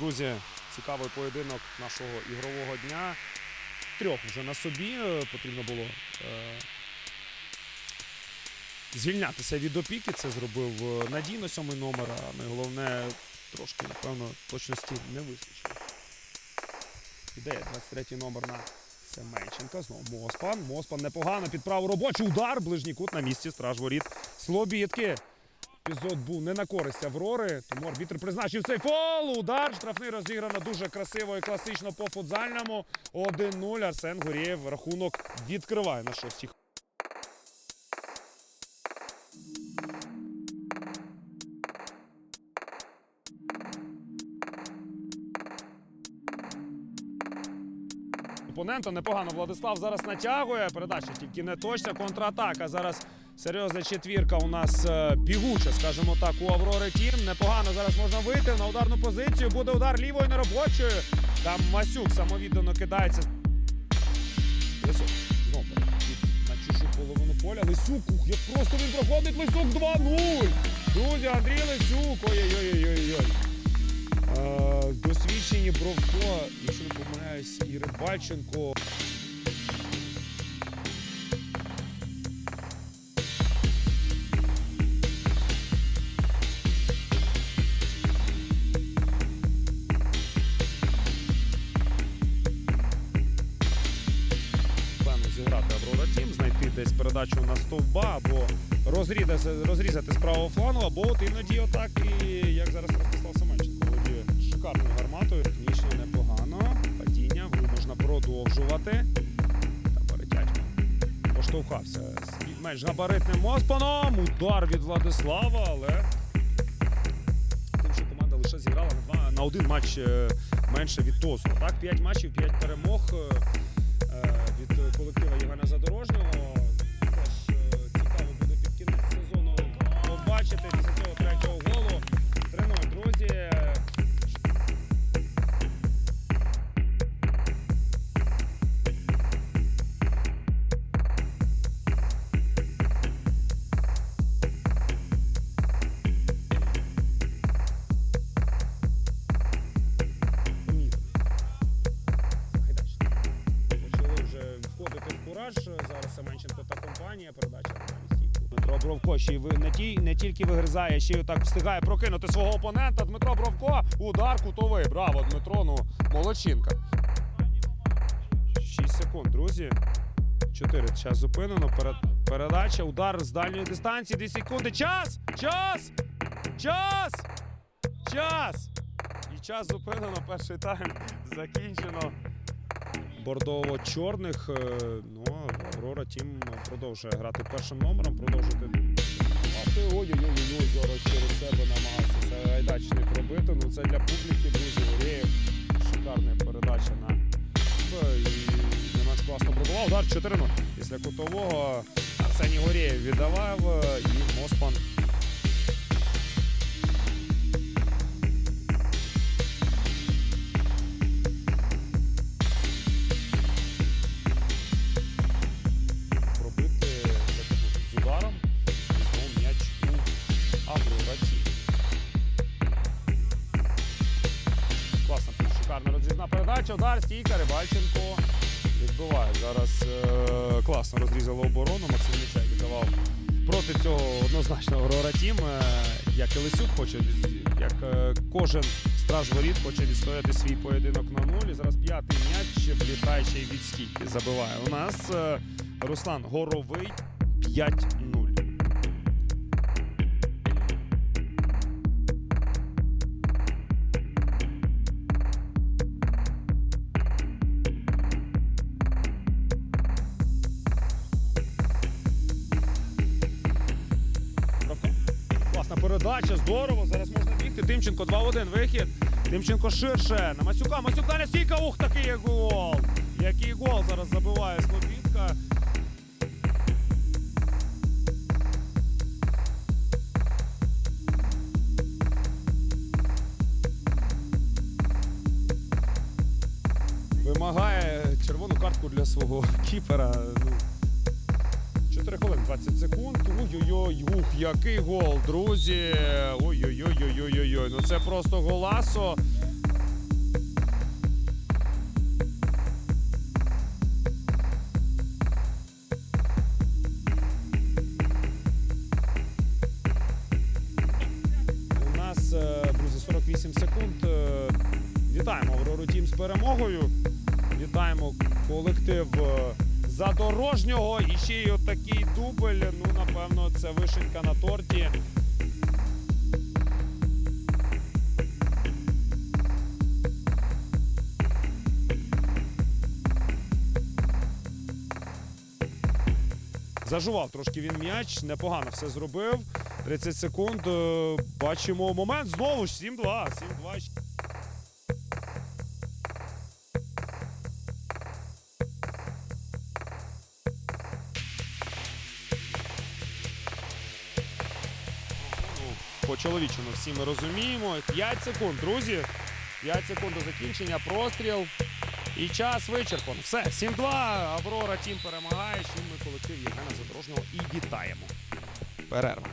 Друзі, цікавий поєдинок нашого ігрового дня. Трьох вже на собі е, потрібно було е, звільнятися від опіки. Це зробив е, надійно сьомий номер, а найголовне трошки, напевно, точності не вистачило. Ідея 23 номер на Семенченка. Знову Моспан. Моспан непогано під праву робочий удар. Ближній кут на місці. Страж воріт. Слобідки. Епізод був не на користь Аврори, тому арбітр призначив цей фол. Удар. Штрафний розіграно дуже красиво і класично по футзальному. 1-0. Арсен Гурєєв рахунок відкриває на шостій. Опонента непогано Владислав зараз натягує. Передача тільки не точна. Контратака. Зараз серйозна четвірка у нас е, бігуча, скажімо так, у Аврори Тім. Непогано зараз можна вийти на ударну позицію. Буде удар лівою неробочою. Там Масюк самовіддано кидається. Лисюк. Знову на чужу половину поля. Лисюк, ух, як просто він проходить. Лисюк 2-0. Друзі, Андрій Лисюк. Ой-ой-ой-ой-ой. Е, Досвідчені Бровко, якщо не помиляюсь, і Рибальченко. Десь передачу на стовба або розрізати, розрізати з правого флангу, або от іноді отак, і як зараз Ростислав Семенченко володіє шикарною гарматою. Технічно непогано. Падіння можна продовжувати. Та перетячка. Поштовхався з менш габаритним Моспаном. Удар від Владислава, але команда лише зіграла на, два, на один матч е, менше від ТОСу. Так, 5 матчів, 5 перемог е, е, від колектива Євгена Задорожнього. Входити. Зараз Семенченко та компанія. Передача. Дмитро Бровко ще ви не, ті, не тільки вигризає, ще й так встигає прокинути свого опонента. Дмитро Бровко. Удар кутовий. Браво, Дмитро. Ну, молодчинка. 6 секунд, друзі. 4. Час зупинено. Передача. Удар з дальньої дистанції. 2 секунди. Час! Час! Час! Час! І час зупинено. Перший тайм закінчено. Бордово-чорних. е, Ну, Аврора Тім продовжує грати першим номером, продовжити. А ти ой-ой-ой, зараз через себе намагався це гайдачний пробити. Ну це для публіки, друзі, Горєєв. Шикарна передача на і не менш класно продавав. Удар 4-0. Після кутового Арсеній Горєєв віддавав е, і Моспан передача. Удар, стійка, Рибальченко відбиває. Зараз е, класно розрізало оборону. Максим Мічай віддавав проти цього однозначно Аврора Тім. Е, як і Лисюк хоче, як е, кожен страж воріт хоче відстояти свій поєдинок на нуль. І зараз п'ятий м'яч влітає ще й від стійки. Забиває. У нас е, Руслан Горовий 5-0. Передача. здорово. Зараз можна бігти. Тимченко 2-1. вихід. Тимченко ширше. На Масюка. Масюка не стійка. Ух, такий гол. Який гол зараз забиває Слобідка. Вимагає червону картку для свого кіпера. Ну, 4 хвилини 20 секунд. Ой-ой-ой, ух, який гол, друзі. Ой-ой-ой-ой-ой-ой. Ну це просто голасо. У нас, е, друзі, 48 секунд. Е, Вітаємо Аврору Тім з перемогою. Вітаємо колектив задорожнього. І ще й отакий дубль. Ну, напевно, це вишенька на торті. Зажував трошки він м'яч, непогано все зробив. 30 секунд. е, Бачимо момент. Знову ж 7-2. 7-2. По-чоловічому всі ми розуміємо. 5 секунд, друзі. 5 секунд до закінчення. Простріл. І час вичерпано. Все, 7-2. Аврора Тім перемагає. Чим ми колектив Євгена Задорожного і вітаємо. Перерва.